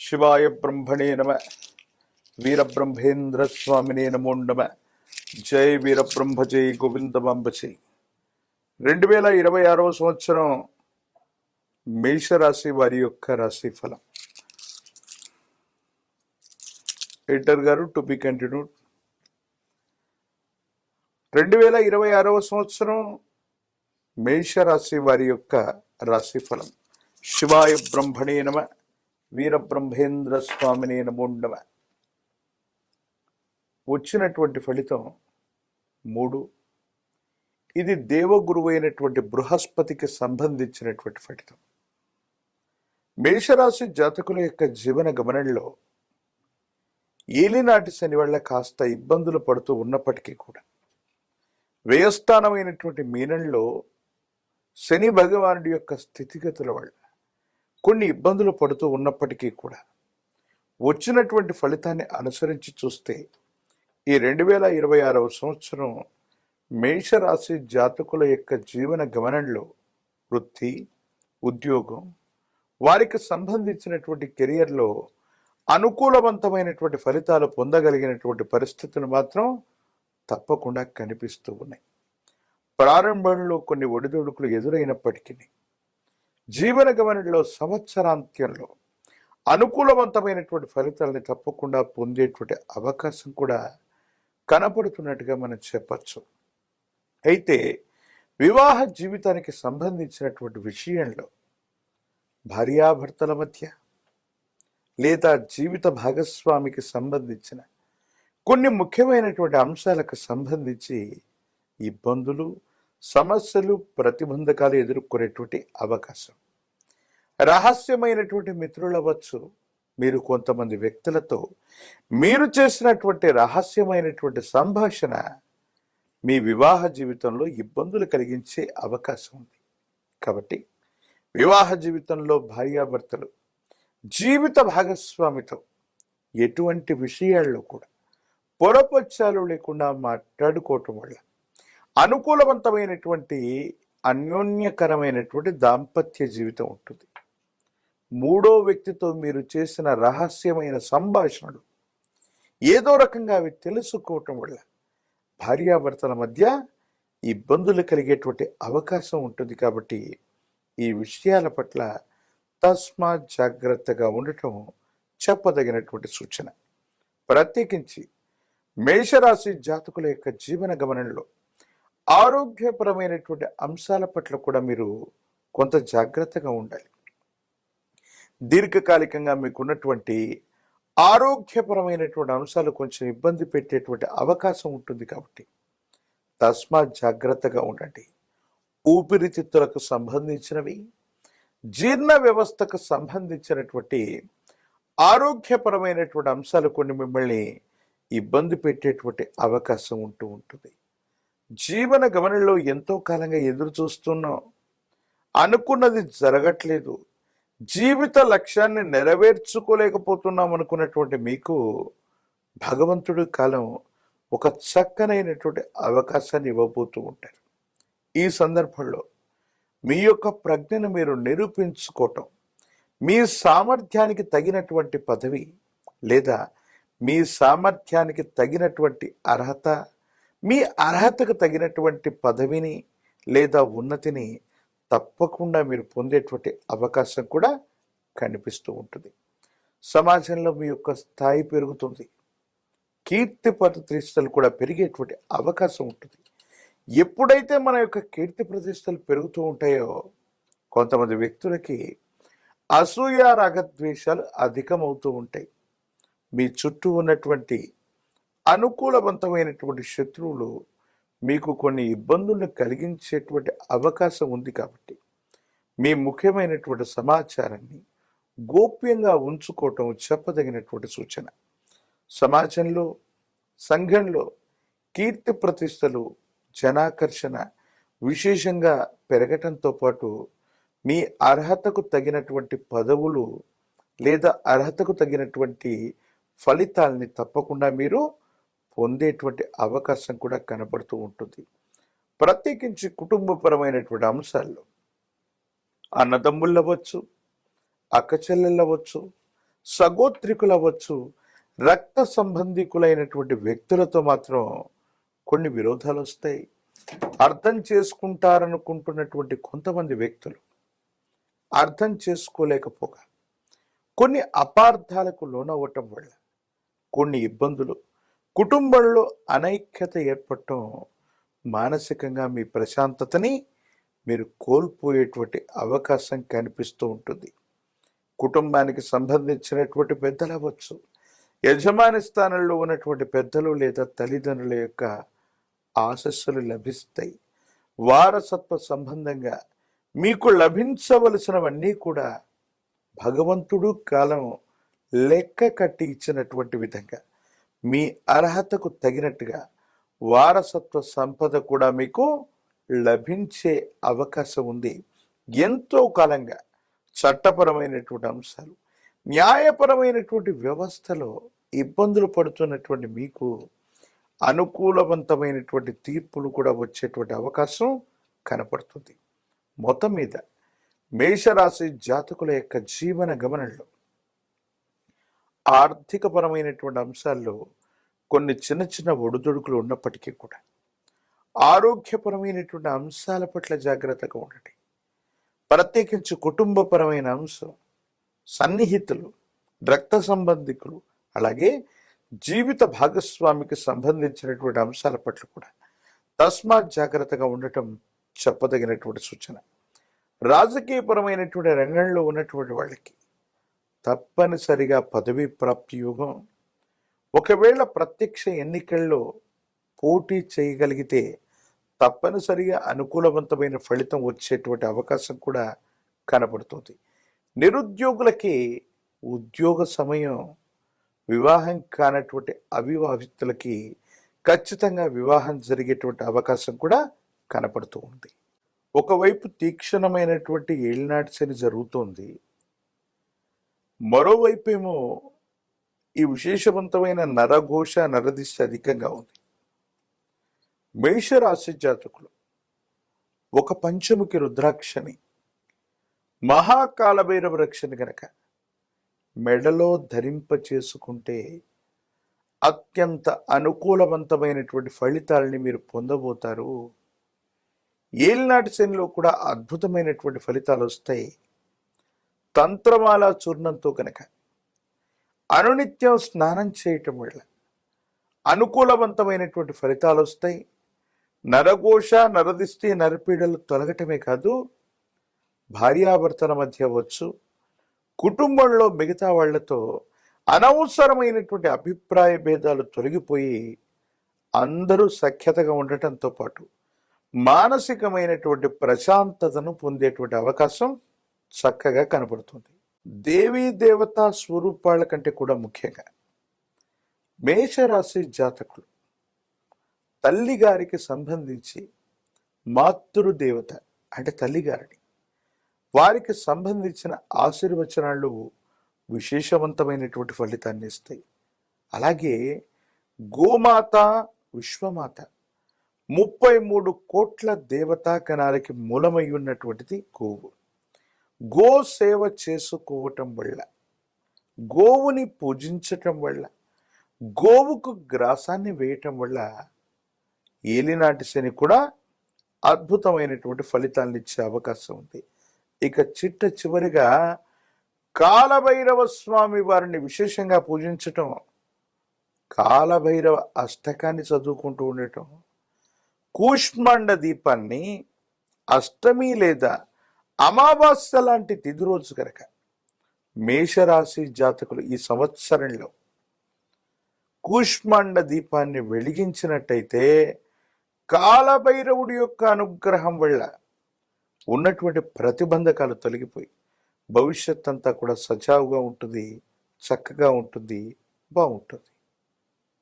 శివాయ బ్రహ్మణే నమ. వీరబ్రహ్మేంద్ర స్వామినే నమో నమ. జై వీరబ్రహ్మ జై గోవిందమాంబ జై రెండు వేల ఇరవై ఆరవ సంవత్సరం మేషరాశి వారి యొక్క రాశి ఫలం. ఎడిటర్ గారు టు బి కంటిన్యూడ్. రెండు వేల ఇరవై ఆరవ సంవత్సరం మేషరాశి వారి యొక్క రాశి ఫలం. శివాయ బ్రహ్మణే నమ. వీరబ్రహ్మేంద్ర స్వామిని నమోండవ వచ్చినటువంటి ఫలితం మూడు. ఇది దేవగురువు అయినటువంటి బృహస్పతికి సంబంధించినటువంటి ఫలితం. మేషరాశి జాతకుల యొక్క జీవన గమనంలో ఏలినాటి శని వల్ల కాస్త ఇబ్బందులు పడుతూ ఉన్నప్పటికీ కూడా వ్యయస్థానమైనటువంటి మీనంలో శని భగవానుడి యొక్క స్థితిగతుల వల్ల కొన్ని ఇబ్బందులు పడుతూ ఉన్నప్పటికీ కూడా వచ్చినటువంటి ఫలితాన్ని అనుసరించి చూస్తే ఈ రెండు వేల ఇరవై ఆరవ సంవత్సరం మేషరాశి జాతకుల యొక్క జీవన గమనంలో వృత్తి ఉద్యోగం వారికి సంబంధించినటువంటి కెరియర్లో అనుకూలవంతమైనటువంటి ఫలితాలు పొందగలిగినటువంటి పరిస్థితులు మాత్రం తప్పకుండా కనిపిస్తూ ఉన్నాయి. ప్రారంభంలో కొన్ని ఒడిదొడుకులు ఎదురైనప్పటికీ జీవన గమనంలో సంవత్సరాంత్యంలో అనుకూలవంతమైనటువంటి ఫలితాలని తప్పకుండా పొందేటువంటి అవకాశం కూడా కనపడుతున్నట్టుగా మనం చెప్పచ్చు. అయితే వివాహ జీవితానికి సంబంధించినటువంటి విషయంలో భార్యాభర్తల మధ్య లేదా జీవిత భాగస్వామికి సంబంధించిన కొన్ని ముఖ్యమైనటువంటి అంశాలకు సంబంధించి ఇబ్బందులు సమస్యలు ప్రతిబంధకాలు ఎదుర్కొనేటువంటి అవకాశం. రహస్యమైనటువంటి మిత్రులవచ్చు మీరు కొంతమంది వ్యక్తులతో మీరు చేసినటువంటి రహస్యమైనటువంటి సంభాషణ మీ వివాహ జీవితంలో ఇబ్బందులు కలిగించే అవకాశం ఉంది. కాబట్టి వివాహ జీవితంలో భార్యాభర్తలు జీవిత భాగస్వామితో ఎటువంటి విషయాల్లో కూడా పొరపచ్చాలు లేకుండా మాట్లాడుకోవటం వల్ల అనుకూలవంతమైనటువంటి అన్యోన్యకరమైనటువంటి దాంపత్య జీవితం ఉంటుంది. మూడో వ్యక్తితో మీరు చేసిన రహస్యమైన సంభాషణలు ఏదో రకంగా అవి తెలుసుకోవటం వల్ల భార్యాభర్తల మధ్య ఇబ్బందులు కలిగేటువంటి అవకాశం ఉంటుంది కాబట్టి ఈ విషయాల పట్ల తస్మాత్ జాగ్రత్తగా ఉండటం చెప్పదగినటువంటి సూచన. ప్రత్యేకించి మేషరాశి జాతకుల యొక్క జీవన గమనంలో ఆరోగ్యపరమైనటువంటి అంశాల పట్ల కూడా మీరు కొంత జాగ్రత్తగా ఉండాలి. దీర్ఘకాలికంగా మీకున్నటువంటి ఆరోగ్యపరమైనటువంటి అంశాలు కొంచెం ఇబ్బంది పెట్టేటువంటి అవకాశం ఉంటుంది కాబట్టి తస్మాత్ జాగ్రత్తగా ఉండండి. ఊపిరితిత్తులకు సంబంధించినవి జీర్ణ వ్యవస్థకు సంబంధించినటువంటి ఆరోగ్యపరమైనటువంటి అంశాలు కొన్ని మిమ్మల్ని ఇబ్బంది పెట్టేటువంటి అవకాశం ఉంటూ ఉంటుంది. జీవన గమనంలో ఎంతో కాలంగా ఎదురు చూస్తున్నాం. అనుకున్నది జరగట్లేదు. జీవిత లక్ష్యాన్ని నెరవేర్చుకోలేకపోతున్నాం అనుకున్నటువంటి మీకు భగవంతుడి కాలం ఒక చక్కనైనటువంటి అవకాశాన్ని ఇవ్వబోతూ ఉంటారు. ఈ సందర్భంలో మీ యొక్క ప్రజ్ఞను మీరు నిరూపించుకోవటం మీ సామర్థ్యానికి తగినటువంటి పదవి లేదా మీ సామర్థ్యానికి తగినటువంటి అర్హత మీ అర్హతకు తగినటువంటి పదవిని లేదా ఉన్నతిని తప్పకుండా మీరు పొందేటువంటి అవకాశం కూడా కనిపిస్తూ ఉంటుంది. సమాజంలో మీ యొక్క స్థాయి పెరుగుతుంది. కీర్తి ప్రతిష్టలు కూడా పెరిగేటువంటి అవకాశం ఉంటుంది. ఎప్పుడైతే మన యొక్క కీర్తి ప్రతిష్టలు పెరుగుతూ ఉంటాయో కొంతమంది వ్యక్తులకి అసూయ రాగద్వేషాలు అధికమవుతూ ఉంటాయి. మీ చుట్టూ ఉన్నటువంటి అనుకూలవంతమైనటువంటి శత్రువులు మీకు కొన్ని ఇబ్బందులను కలిగించేటువంటి అవకాశం ఉంది కాబట్టి మీ ముఖ్యమైనటువంటి సమాచారాన్ని గోప్యంగా ఉంచుకోవటం చెప్పదగినటువంటి సూచన. సమాజంలో సంఘంలో కీర్తి ప్రతిష్టలు జనాకర్షణ విశేషంగా పెరగటంతో పాటు మీ అర్హతకు తగినటువంటి పదవులు లేదా అర్హతకు తగినటువంటి ఫలితాలని తప్పకుండా మీరు పొందేటువంటి అవకాశం కూడా కనపడుతూ ఉంటుంది. ప్రత్యేకించి కుటుంబపరమైనటువంటి అంశాల్లో అన్నదమ్ముళ్ళు అవ్వచ్చు అక్క చెల్లెళ్ళు అవ్వచ్చు సగోత్రికులు అవ్వచ్చు రక్త సంబంధికులైనటువంటి వ్యక్తులతో మాత్రం కొన్ని విరోధాలు వస్తాయి. అర్థం చేసుకుంటారనుకుంటున్నటువంటి కొంతమంది వ్యక్తులు అర్థం చేసుకోలేకపోగా కొన్ని అపార్థాలకు లోనవ్వటం వల్ల కొన్ని ఇబ్బందులు కుటుంబంలో అనైక్యత ఏర్పడటం మానసికంగా మీ ప్రశాంతతని మీరు కోల్పోయేటువంటి అవకాశం కనిపిస్తూ ఉంటుంది. కుటుంబానికి సంబంధించినటువంటి పెద్దలు అవ్వచ్చు. యజమాని స్థానంలో ఉన్నటువంటి పెద్దలు లేదా తల్లిదండ్రుల యొక్క ఆశస్సులు లభిస్తాయి. వారసత్వ సంబంధంగా మీకు లభించవలసినవన్నీ కూడా భగవంతుడు కాలం లెక్క కట్టి ఇచ్చినటువంటి విధంగా మీ అర్హతకు తగినట్టుగా వారసత్వ సంపద కూడా మీకు లభించే అవకాశం ఉంది. ఎంతో కాలంగా చట్టపరమైనటువంటి అంశాలు న్యాయపరమైనటువంటి వ్యవస్థలో ఇబ్బందులు పడుతున్నటువంటి మీకు అనుకూలవంతమైనటువంటి తీర్పులు కూడా వచ్చేటువంటి అవకాశం కనపడుతుంది. మొత్తం మీద మేషరాశి జాతకుల యొక్క జీవన గమనంలో ఆర్థికపరమైనటువంటి అంశాల్లో కొన్ని చిన్న చిన్న ఒడిదుడుకులు ఉన్నప్పటికీ కూడా ఆరోగ్యపరమైనటువంటి అంశాల పట్ల జాగ్రత్తగా ఉండండి. ప్రత్యేకించి కుటుంబపరమైన అంశం సన్నిహితులు రక్త సంబంధికులు అలాగే జీవిత భాగస్వామికి సంబంధించినటువంటి అంశాల పట్ల కూడా తస్మాత్ జాగ్రత్తగా ఉండటం చెప్పదగినటువంటి సూచన. రాజకీయపరమైనటువంటి రంగంలో ఉన్నటువంటి వాళ్ళకి తప్పనిసరిగా పదవీ ప్రాప్తి యుగం ఒకవేళ ప్రత్యక్ష ఎన్నికల్లో పోటీ చేయగలిగితే తప్పనిసరిగా అనుకూలవంతమైన ఫలితం వచ్చేటువంటి అవకాశం కూడా కనబడుతుంది. నిరుద్యోగులకి ఉద్యోగ సమయం వివాహం కానటువంటి అవివాహితులకి ఖచ్చితంగా వివాహం జరిగేటువంటి అవకాశం కూడా కనపడుతూ ఉంది ఒకవైపు తీక్షణమైనటువంటి ఏలినాటి శని జరుగుతోంది. మరోవైపు ఏమో ఈ విశేషవంతమైన నరఘోష నరదిశ అధికంగా ఉంది. మేషరాశి జాతకులు ఒక పంచముఖి రుద్రాక్షని మహాకాలభైరవ రక్షణ గనక మెడలో ధరింప చేసుకుంటే అత్యంత అనుకూలవంతమైనటువంటి ఫలితాలని మీరు పొందబోతారు. ఏలినాటి శనిలో కూడా అద్భుతమైనటువంటి ఫలితాలు వస్తాయి తంత్రమాల చూర్ణంతో కనుక అనునిత్యం స్నానం చేయటం వల్ల అనుకూలవంతమైనటువంటి ఫలితాలు వస్తాయి. నరఘోష నరదిష్టి నరపీడలు తొలగటమే కాదు భార్యాభర్తల మధ్య వచ్చు కుటుంబంలో మిగతా వాళ్ళతో అనవసరమైనటువంటి అభిప్రాయ భేదాలు తొలగిపోయి అందరూ సఖ్యతగా ఉండటంతో పాటు మానసికమైనటువంటి ప్రశాంతతను పొందేటువంటి అవకాశం చక్కగా కనబడుతుంది. దేవీ దేవతా స్వరూపాల కంటే కూడా ముఖ్యంగా మేషరాశి జాతకులు తల్లిగారికి సంబంధించి మాతృదేవత అంటే తల్లిగారిని వారికి సంబంధించిన ఆశీర్వచనాలు విశేషవంతమైనటువంటి ఫలితాన్ని ఇస్తాయి. అలాగే గోమాత విశ్వమాత ముప్పై మూడు కోట్ల దేవతా కణాలకి మూలమై ఉన్నటువంటిది గోవు. గో సేవ చేసుకోవటం వల్ల గోవుని పూజించటం వల్ల గోవుకు గ్రాసాన్ని వేయటం వల్ల ఏలినాటి శని కూడా అద్భుతమైనటువంటి ఫలితాలను ఇచ్చే అవకాశం ఉంది. ఇక చిట్ట చివరిగా కాలభైరవ స్వామి వారిని విశేషంగా పూజించటం కాలభైరవ అష్టకాన్ని చదువుకుంటూ ఉండటం కూష్మాండ దీపాన్ని అష్టమి లేదా అమావాస్య లాంటి తిది రోజు కనుక మేషరాశి జాతకులు ఈ సంవత్సరంలో కూష్మాండ దీపాన్ని వెలిగించినట్టయితే కాలభైరవుడి యొక్క అనుగ్రహం వల్ల ఉన్నటువంటి ప్రతిబంధకాలు తొలగిపోయి భవిష్యత్ అంతా కూడా సజావుగా ఉంటుంది చక్కగా ఉంటుంది బాగుంటుంది.